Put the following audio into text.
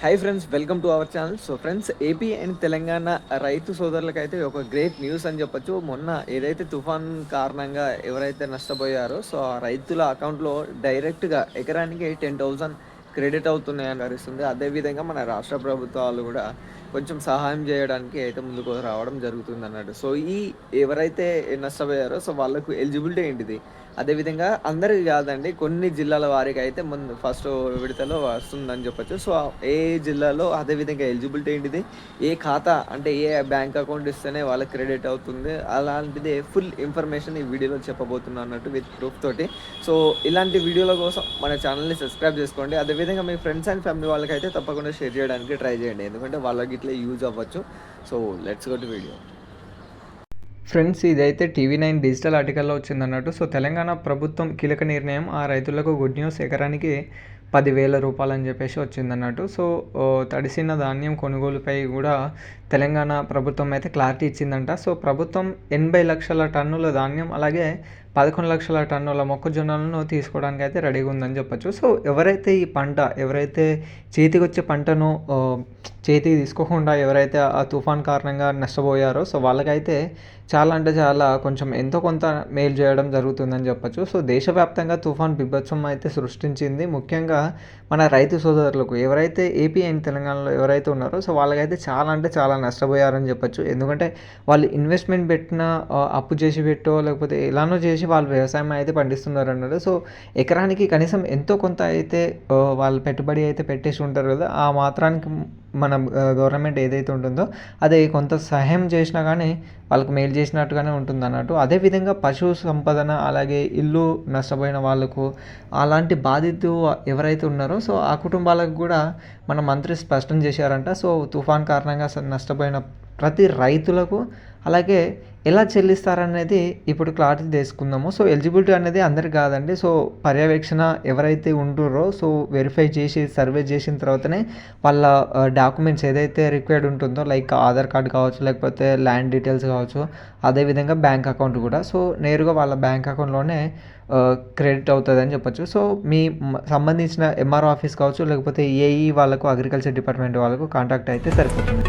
Hi friends welcome to our channel so friends AP and Telangana రైతు సోదరులకైతే ఒక great news అని చెప్పొచ్చు. మొన్న ఏదైతే తుఫాన్ కారణంగా ఎవరైతే నష్టపోయారో సో ఆ రైతుల అకౌంట్లో డైరెక్ట్గా ఎకరానికి టెన్ థౌసండ్ క్రెడిట్ అవుతున్నాయని అనిపిస్తుంది అదేవిధంగా మన రాష్ట్ర ప్రభుత్వాలు కూడా కొంచెం సహాయం చేయడానికి అయితే ముందుకు రావడం జరుగుతుంది అన్నట్టు సో ఈ ఎవరైతే నష్టపోయారో సో వాళ్ళకు ఎలిజిబిలిటీ ఏంటిది? అదేవిధంగా అందరికి కాదండి కొన్ని జిల్లాల వారికి అయితే ముందు ఫస్ట్ విడతలో వస్తుందని చెప్పొచ్చు. సో ఏ జిల్లాలో అదేవిధంగా ఎలిజిబిలిటీ ఏంటిది? ఏ ఖాతా అంటే ఏ బ్యాంక్ అకౌంట్ ఇస్తేనే వాళ్ళకి క్రెడిట్ అవుతుంది? అలాంటిది ఫుల్ ఇన్ఫర్మేషన్ ఈ వీడియోలో చెప్పబోతున్నాను అన్నట్టు విత్ ప్రూఫ్ తోటి. సో ఇలాంటి వీడియోల కోసం మన ఛానల్ని సబ్స్క్రైబ్ చేసుకోండి. అదేవిధంగా మీ ఫ్రెండ్స్ అండ్ ఫ్యామిలీ వాళ్ళకైతే తప్పకుండా షేర్ చేయడానికి ట్రై చేయండి. ఎందుకంటే వాళ్ళకి ఇట్లా యూజ్ అవ్వచ్చు. So let's go to video friends ఇదైతే టీవీ నైన్ డిజిటల్ ఆర్టికల్లో వచ్చిందన్నట్టు. సో తెలంగాణ ప్రభుత్వం కీలక నిర్ణయం. ఆ రైతులకు గుడ్ న్యూస్ ఎకరానికి పదివేల రూపాయలు అని చెప్పేసి వచ్చింది అన్నట్టు సో తడిసిన ధాన్యం కొనుగోలుపై కూడా తెలంగాణ ప్రభుత్వం అయితే క్లారిటీ ఇచ్చిందంట. సో ప్రభుత్వం ఎనభై లక్షల టన్నుల ధాన్యం అలాగే పదకొండు లక్షల టన్నుల మొక్కజొన్నలను తీసుకోవడానికి అయితే రెడీగా ఉందని చెప్పచ్చు. సో ఎవరైతే ఈ పంట ఎవరైతే చేతికొచ్చే పంటను చేతికి తీసుకోకుండా ఎవరైతే ఆ తుఫాన్ కారణంగా నష్టపోయారో సో వాళ్ళకైతే చాలా అంటే చాలా కొంచెం ఎంతో కొంత మేలు చేయడం జరుగుతుందని చెప్పొచ్చు. సో దేశవ్యాప్తంగా తుఫాన్ బిభత్సం అయితే సృష్టించింది ముఖ్యంగా మన రైతు సోదరులకు. ఎవరైతే ఏపీ అండ్ తెలంగాణలో ఎవరైతే ఉన్నారో సో వాళ్ళకైతే చాలా అంటే చాలా నష్టపోయారని చెప్పొచ్చు. ఎందుకంటే వాళ్ళు ఇన్వెస్ట్మెంట్ పెట్టిన అప్పు చేసి పెట్టో లేకపోతే ఎలానో చేసి వాళ్ళు వ్యవసాయం అయితే పండిస్తున్నారు అన్నారు సో ఎకరానికి కనీసం ఎంతో కొంత అయితే వాళ్ళు పెట్టుబడి అయితే పెట్టేసి ఉంటారు కదా ఆ మాత్రానికి మన గవర్నమెంట్ ఏదైతే ఉంటుందో అదే కొంత సహాయం చేసినా కానీ వాళ్ళకి మేలు చేసినట్టుగానే ఉంటుంది అన్నట్టు. అదేవిధంగా పశు సంపదన అలాగే ఇల్లు నష్టపోయిన వాళ్ళకు అలాంటి బాధితు ఎవరైతే ఉన్నారో సో ఆ కుటుంబాలకు కూడా మన మంత్రి స్పష్టం చేశారంట. సో తుఫాన్ కారణంగా స- నష్టపోయిన ప్రతి రైతులకు అలాగే ఎలా చెల్లిస్తారనేది ఇప్పుడు క్లారిటీ తీసుకుందాము. సో ఎలిజిబిలిటీ అనేది అందరికి కాదండి. సో పర్యవేక్షణ ఎవరైతే ఉంటుర్రో సో వెరిఫై చేసి సర్వే చేసిన తర్వాతనే వాళ్ళ డాక్యుమెంట్స్ ఏదైతే రిక్వైర్డ్ ఉంటుందో లైక్ ఆధార్ కార్డ్ కావచ్చు లేకపోతే ల్యాండ్ డీటెయిల్స్ కావచ్చు అదేవిధంగా బ్యాంక్ అకౌంట్ కూడా. సో నేరుగా వాళ్ళ బ్యాంక్ అకౌంట్లోనే క్రెడిట్ అవుతుంది అని చెప్పొచ్చు. సో మీ సంబంధించిన ఎంఆర్ఓ ఆఫీస్ కావచ్చు లేకపోతే ఏఈ వాళ్ళకు అగ్రికల్చర్ డిపార్ట్మెంట్ వాళ్ళకు కాంటాక్ట్ అయితే సరిపోతుంది.